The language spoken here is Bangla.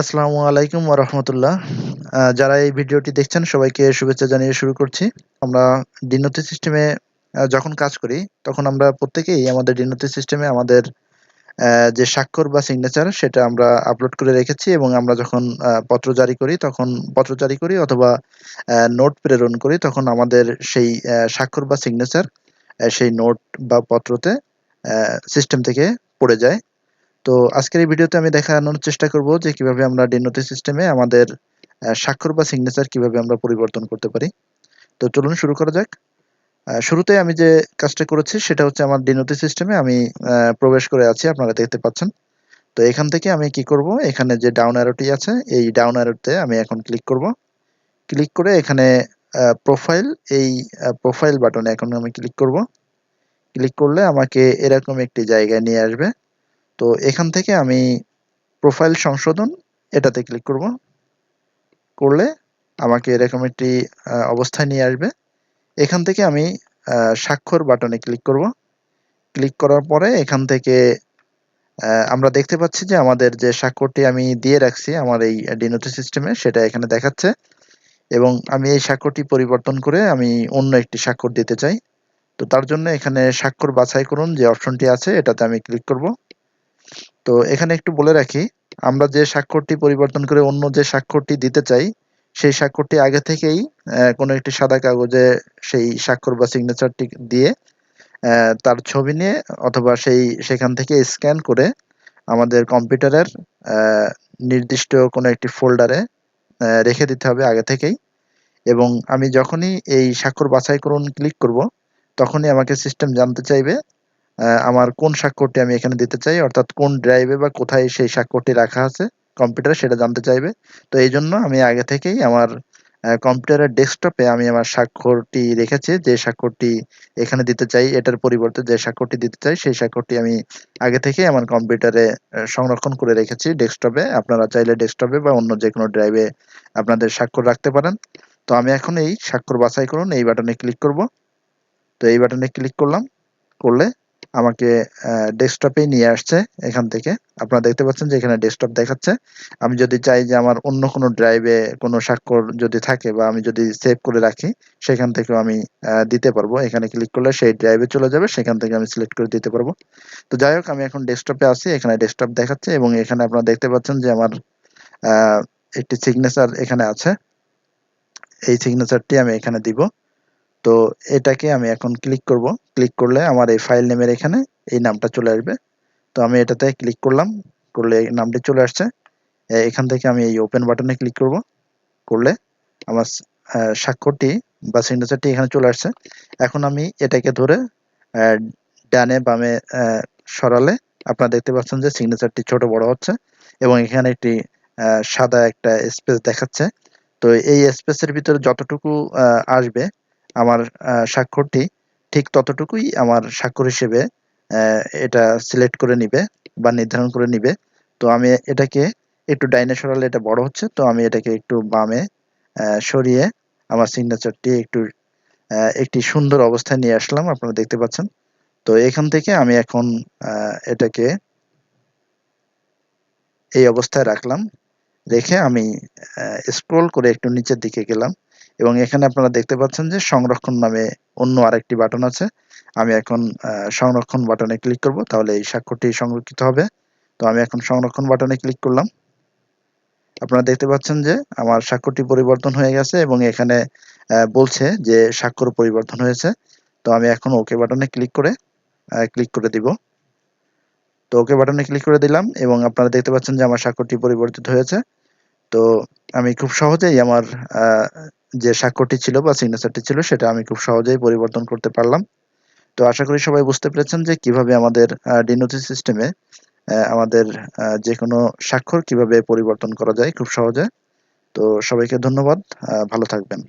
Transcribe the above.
আসসালামু আলাইকুম রাহমাতুল্লাহ। যারা এই ভিডিওটি দেখছেন, সবাইকে শুভেচ্ছা জানিয়ে শুরু করছি। আমরা ডিনোতে সিস্টেমে যখন কাজ করি, তখন আমরা প্রত্যেকেই আমাদের ডিনোতে সিস্টেমে আমাদের যে স্বাক্ষর বা সিগনেচার সেটা আমরা আপলোড করে রেখেছি এবং আমরা যখন পত্র জারি করি, তখন পত্র জারি করি অথবা নোট প্রেরণ করি, তখন আমাদের সেই স্বাক্ষর বা সিগনেচার সেই নোট বা পত্রতে সিস্টেম থেকে পড়ে যায়। তো আজকের এই ভিডিওতে আমি দেখানোর চেষ্টা করব যে কীভাবে আমরা ডিনোতে সিস্টেমে আমাদের স্বাক্ষর বা সিগনেচার কীভাবে আমরা পরিবর্তন করতে পারি। তো চলুন শুরু করা যাক। শুরুতে আমি যে কাজটা করেছি সেটা হচ্ছে আমার ডিনোতে সিস্টেমে আমি প্রবেশ করে আছি, আপনারা দেখতে পাচ্ছেন। তো এখান থেকে আমি কি করব এখানে যে ডাউন অ্যারোটি আছে, এই ডাউন অ্যারোতে আমি এখন ক্লিক করব। ক্লিক করে এখানে প্রোফাইল এই প্রোফাইল বাটনে এখন আমি ক্লিক করব। ক্লিক করলে আমাকে এরকম একটি জায়গায় নিয়ে আসবে। তো এখান থেকে আমি প্রোফাইল সংশোধন, এটাতে ক্লিক করব। করলে আমাকে এরকম একটি অবস্থায় নিয়ে আসবে। এখান থেকে আমি স্বাক্ষর বাটনে ক্লিক করব। ক্লিক করার পরে এখান থেকে আমরা দেখতে পাচ্ছি যে আমাদের যে স্বাক্ষরটি আমি দিয়ে রাখছি আমার এই ডিনোটি সিস্টেমে সেটা এখানে দেখাচ্ছে। এবং আমি এই স্বাক্ষরটি পরিবর্তন করে আমি অন্য একটি স্বাক্ষর দিতে চাই। তো তার জন্য এখানে স্বাক্ষর বাছাই করুন যে অপশনটি আছে, এটাতে আমি ক্লিক করব। তো এখানে একটু বলে রাখি, আমরা যে স্বাক্ষরটি পরিবর্তন করে অন্য যে স্বাক্ষরটি দিতে চাই, সেই স্বাক্ষরটি আগে থেকেই কোনো একটি সাদা কাগজে সেই স্বাক্ষর বা সিগনেচারটি দিয়ে তার ছবি নিয়ে অথবা সেই, সেখান থেকে স্ক্যান করে আমাদের কম্পিউটারের নির্দিষ্ট কোনো একটি ফোল্ডারে রেখে দিতে হবে আগে থেকেই। এবং আমি যখনই এই স্বাক্ষর বাছাই করুন ক্লিক করব, তখনই আমাকে সিস্টেম জানতে চাইবে আমার কোন স্বাক্ষরটি আমি এখানে দিতে চাই, অর্থাৎ কোন ড্রাইভে বা কোথায় সেই স্বাক্ষরটি রাখা আছে কম্পিউটারে সেটা জানতে চাইবে। তো এই জন্য আমি আগে থেকেই আমার কম্পিউটারের ডেস্কটপে আমি আমার স্বাক্ষরটি রেখেছি, যে স্বাক্ষরটি এখানে দিতে চাই, এটার পরিবর্তে যে স্বাক্ষরটি দিতে চাই, সেই স্বাক্ষরটি আমি আগে থেকেই আমার কম্পিউটারে সংরক্ষণ করে রেখেছি ডেস্কটপে আপনারা চাইলে ডেস্কটপে বা অন্য যে কোনো ড্রাইভে আপনাদের স্বাক্ষর রাখতে পারেন। তো আমি এখন এই স্বাক্ষর বাছাই করুন, এই বাটনে ক্লিক করব। তো এই বাটনে ক্লিক করলাম, করলে আমাকে ডেস্কটপে নিয়ে আসছে এখান থেকে। আপনারা দেখতে পাচ্ছেন যে এখানে ডেস্কটপ দেখাচ্ছে। আমি যদি চাই যে আমার অন্য কোনো ড্রাইভে কোনো স্বাক্ষর যদি থাকে বা আমি যদি সেভ করে রাখি, সেখান থেকেও আমি দিতে পারব। এখানে ক্লিক করলে সেই ড্রাইভে চলে যাবে, সেখান থেকে আমি সিলেক্ট করে দিতে পারব। তো যাই হোক, আমি এখন ডেস্কটপে আছি, এখানে ডেস্কটপ দেখাচ্ছে এবং এখানে আপনারা দেখতে পাচ্ছেন যে আমার একটি সিগনেচার এখানে আছে। এই সিগনেচারটি আমি এখানে দিব। তো এটাকে আমি এখন ক্লিক করব। ক্লিক করলে আমার এই ফাইল নেমের এখানে এই নামটা চলে আসবে। তো আমি এটাতে ক্লিক করলাম, করলে এই নামটি চলে আসছে। এখান থেকে আমি এই ওপেন বাটনে ক্লিক করব। করলে আমার স্বাক্ষরটি বা সিগনেচারটি এখানে চলে আসছে। এখন আমি এটাকে ধরে ডানে বামে সরালে আপনারা দেখতে পাচ্ছেন যে সিগনেচারটি ছোট বড় হচ্ছে এবং এখানে একটি সাদা একটা স্পেস দেখাচ্ছে। তো এই স্পেসের ভিতরে যতটুকু আসবে আমার স্বাক্ষরটি, ঠিক ততটুকুই আমার স্বাক্ষর হিসেবে এটা সিলেক্ট করে নিবে বা নির্ধারণ করে নিবে। তো আমি এটাকে একটু ডাইনে এটা বড় হচ্ছে, তো আমি এটাকে একটু বামে সরিয়ে আমার সিগনেচারটি একটু একটি সুন্দর অবস্থায় নিয়ে আসলাম, আপনারা দেখতে পাচ্ছেন। তো এখান থেকে আমি এখন এটাকে এই অবস্থায় রাখলাম। রেখে আমি স্ক্রল করে একটু নিচের দিকে গেলাম। এবং এখানে আপনারা দেখতে পাচ্ছেন যে সংরক্ষণ নামে অন্য আরেকটি বাটন আছে। আমি এখন সংরক্ষণ বাটনে ক্লিক করব, তাহলে এই স্বাক্ষরটি সংরক্ষিত হবে। তো আমি এখন সংরক্ষণ বাটনে ক্লিক করলাম। আপনারা দেখতে পাচ্ছেন যে আমার স্বাক্ষরটি পরিবর্তন হয়ে গেছে এবং এখানে বলছে যে স্বাক্ষর পরিবর্তন হয়েছে। তো আমি এখন ওকে বাটনে ক্লিক করে ক্লিক করে দিব। তো ওকে বাটনে ক্লিক করে দিলাম এবং আপনারা দেখতে পাচ্ছেন যে আমার স্বাক্ষরটি পরিবর্তিত হয়েছে। তো আমি খুব সহজেই আমার যে স্বাক্ষরটি ছিল বা সিগনেচারটি ছিল সেটা আমি খুব সহজেই পরিবর্তন করতে পারলাম। তো আশা করি সবাই বুঝতে পেরেছেন যে কীভাবে আমাদের ডিনোটি সিস্টেমে আমাদের যে কোনো স্বাক্ষর কীভাবে পরিবর্তন করা যায় খুব সহজে। তো সবাইকে ধন্যবাদ ভালো থাকবেন।